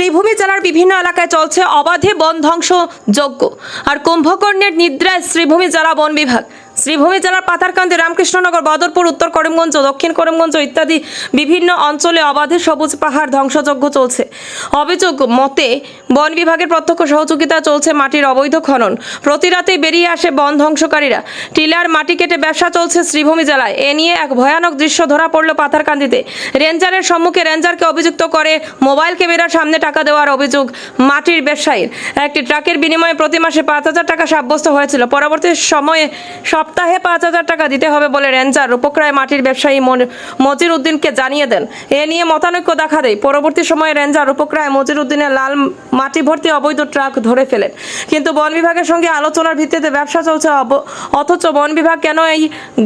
শ্রীভূমি জেলার বিভিন্ন এলাকায় চলছে অবাধে বন ধ্বংস যজ্ঞ আর কুম্ভকর্ণের নিদ্রায় শ্রীভূমি জেলা বন বিভাগ। শ্রীভূমি জেলার পাথারকান্দি, রামকৃষ্ণনগর, বদরপুর, উত্তর করিমগঞ্জ, দক্ষিণ করিমগঞ্জ ইত্যাদি বিভিন্ন অঞ্চলে অবাধে সবুজ পাহাড় ধ্বংসযজ্ঞ চলছে। অভিযোগ মতে, বন বিভাগের প্রত্যক্ষ সহযোগিতা চলছে মাটির অবৈধ খনন। প্রতি রাতেই বেরিয়ে আসে বন ধ্বংসকারীরা। টিলার মাটি কেটে ব্যবসা চলছে শ্রীভূমি জেলায়। এ নিয়ে এক ভয়ানক দৃশ্য ধরা পড়ল পাথারকান্দিতে। রেঞ্জারের সম্মুখে রেঞ্জারকে অভিযুক্ত করে মোবাইল ক্যামেরার সামনে টাকা দেওয়ার অভিযোগ মাটির ব্যবসায়ীর। একটি ট্রাকের বিনিময়ে প্রতি মাসে পাঁচ হাজার টাকা সাব্যস্ত হয়েছিল। পরবর্তী সময়ে সপ্তাহে পাঁচ হাজার টাকা দিতে হবে বলে রেঞ্জার রূপকরায় মাটির ব্যবসায়ী মজির উদ্দিনকে জানিয়ে দেন। এ নিয়ে মতানৈক্য দেখা দেয়। পরবর্তী সময়ে রেঞ্জার রূপকরায় মজির উদ্দিনের লাল মাটি ভর্তি অবৈধ ট্রাক ধরে ফেলেন। কিন্তু বন বিভাগের সঙ্গে আলোচনার ভিত্তিতে ব্যবসা চলছে অথচ বন বিভাগ কেন এই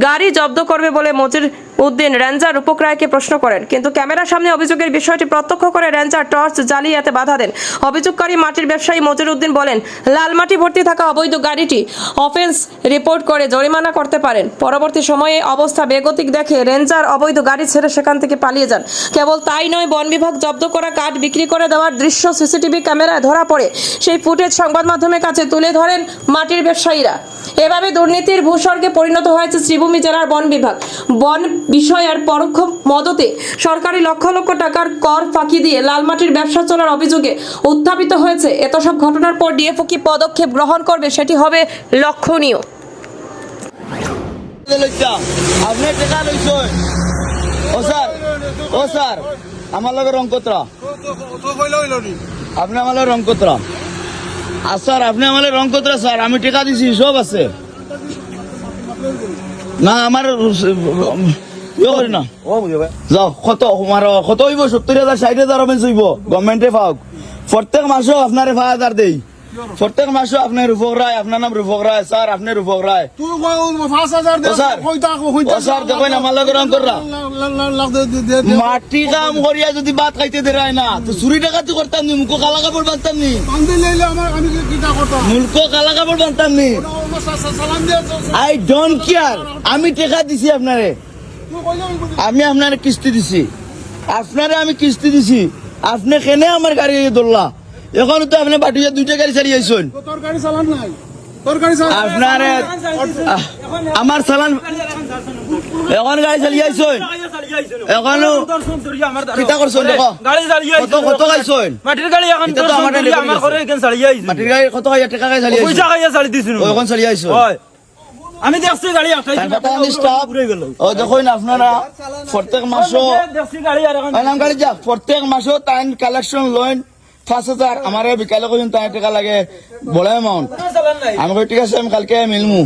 গাড়ি জব্দ করবে বলে মজির উদ্দিন, রেঞ্জার রূপক রায়কে প্রশ্ন করেন, কিন্তু ক্যামেরার সামনে অভিযোগের বিষয়টি প্রত্যক্ষ করে রেঞ্জার টর্চ জ্বালিয়ে এতে বাধা দেন। অভিযোগকারী মাটির ব্যবসায়ী মজির উদ্দিন বলেন, লাল মাটি ভর্তি থাকা অবৈধ গাড়িটি অফেন্স রিপোর্ট করে জরিমানা করতে পারেন। পরবর্তী সময়ে অবস্থা বেগতিক দেখে রেঞ্জার অবৈধ গাড়ি ছেড়ে সেখান থেকে পালিয়ে যান। কেবল তাই নয়, বন বিভাগ জব্দ করা কাঠ বিক্রি করে দেওয়ার দৃশ্য সিসিটিভি ক্যামেরায় ধরা পড়ে। সেই ফুটেজ সংবাদ মাধ্যমের কাছে তুলে ধরেন মাটির ব্যবসায়ীরা। এভাবে দুর্নীতির ভূস্বর্গে পরিণত হয়েছে শ্রীভূমি জেলার বন বিভাগ। বন বিষয়ের পরোক্ষ মদতে সরকারি লক্ষ লক্ষ টাকার কর ফাঁকি দিয়ে লালমাটির ব্যবসা চলার অভিযোগে উত্থাপিত হয়েছে। এত সব ঘটনার পর ডিএফও কি পদক্ষেপ গ্রহণ করবে সেটি হবে লক্ষণীয়। আপনি ও স্যার। ও স্যার। আমার লগে আর স্যার, আপনি আমার রংকত্রা স্যার। আমি টাকা দিছি সব আছে। না আমার না। যাও কত আমার কত হইব? সত্তর হাজার ষাট হাজার হবে হইব গভর্নমেন্টে পাওক প্রত্যেক মাসেও আপনারে পাঁচ হাজার দেই। প্রত্যেক মাসও আপনার রূপক রায় আপনার নাম রূপক রায় স্যার আপনি রূপক রায়। ও স্যার। ও আমার লগে রং কররা মাটি কাম করিয়া যদি ভাত খাইতে দেরায় না তো চুরি টাকাতে করতাম নি মুখো কালা কাপড় বাঁধতাম নি। মুলকো কালা কাপড় বাঁধতাম নি। আই ডোন্ট কেয়ার আমি টেকা দিছি আপনারে। আমি আপনারে কিস্তি দিছি। আপনারে আমি কিস্তি দিছি। আপনি কেনে আমার গাড়ি ধরলা? এখন তো আপনি বাটিয়া দুইটা গাড়ি চালিয়ে আইসুন আপনারে আহ, আমার চালান এখন গাড়ি চালিয়ে আইসুন এখনও কিতা করছেন দেখো। কত কত গাইছুন? মাটির গাড়ি এখন আমার করি, এখানে চালিয়ে আইছি। মাটির গাড়ি কত হাজার টাকা গাড়ি চালিয়ে পয়সা আইসুন খাইয়া চালি এখন চালিয়ে হয়। আমি দেখছি গাড়ি গেল। ও দেখুন আপনারা প্রত্যেক মাসও গাড়ি যাক প্রত্যেক মাসও টাইম কালেকশন লইন। পাঁচ হাজার আমার বিকালে কইন টাকা লাগে বড় অ্যামাউন্ট আমি কই ঠিক আছে আমি কালকে মিলমু।